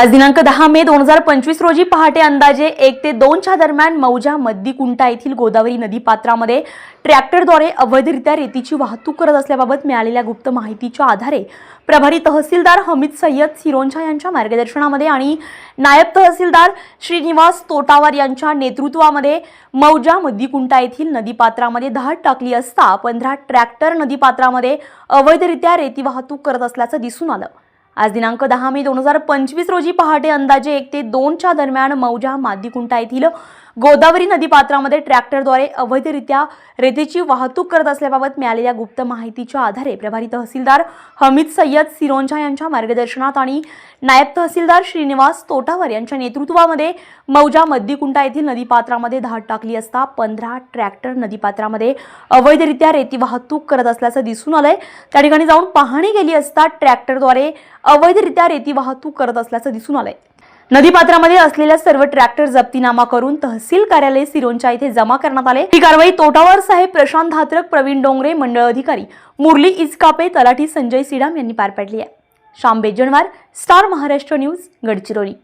आज दिनांक दहा मे दोन हजार पंचवीस रोजी पहाटे अंदाजे एक ते दोनच्या दरम्यान मौजा मद्दीकुंटा येथील गोदावरी नदीपात्रामध्ये ट्रॅक्टरद्वारे अवैधरित्या रेतीची वाहतूक करत असल्याबाबत मिळालेल्या गुप्त माहितीच्या आधारे प्रभारी तहसीलदार हमीद सय्यद सिरोंझा यांच्या मार्गदर्शनामध्ये आणि नायब तहसीलदार श्रीनिवास तोटावार यांच्या नेतृत्वामध्ये मौजा मद्दीकुंटा येथील नदीपात्रामध्ये धाड टाकली असता पंधरा ट्रॅक्टर नदीपात्रामध्ये अवैधरित्या रेती वाहतूक करत असल्याचं दिसून आलं. आज दिनांक दहा मे दोन हजार पंचवीस रोजी पहाटे अंदाजे एक ते दोनच्या दरम्यान मौजा मादीकुंटा येथील गोदावरी नदीपात्रामध्ये ट्रॅक्टरद्वारे अवैधरित्या रेतीची वाहतूक करत असल्याबाबत मिळालेल्या गुप्त माहितीच्या आधारे प्रभारी तहसीलदार हमीद सय्यद सिरोंझा यांच्या मार्गदर्शनात आणि नायब तहसीलदार श्रीनिवास तोटावर यांच्या नेतृत्वामध्ये मौजा मद्दीकुंटा येथील नदीपात्रामध्ये धाड टाकली असता पंधरा ट्रॅक्टर नदीपात्रामध्ये अवैधरित्या रेती वाहतूक करत असल्याचं दिसून आलंय. त्या ठिकाणी जाऊन पाहणी केली असता ट्रॅक्टरद्वारे अवैधरित्या रेती वाहतूक करत असल्याचं दिसून आलंय. नदीपात्रामध्ये असलेल्या सर्व ट्रॅक्टर जप्तीनामा करून तहसील कार्यालय सिरोंच्या इथे जमा करण्यात आले. ही कारवाई तोटावर साहेब प्रशांत धात्रक प्रवीण डोंगरे मंडळ अधिकारी मुरली इचकापे तलाठी संजय सिडाम यांनी पार पाडली आहे. Shyam Bejanwar Star Maharashtra News Gadchiroli.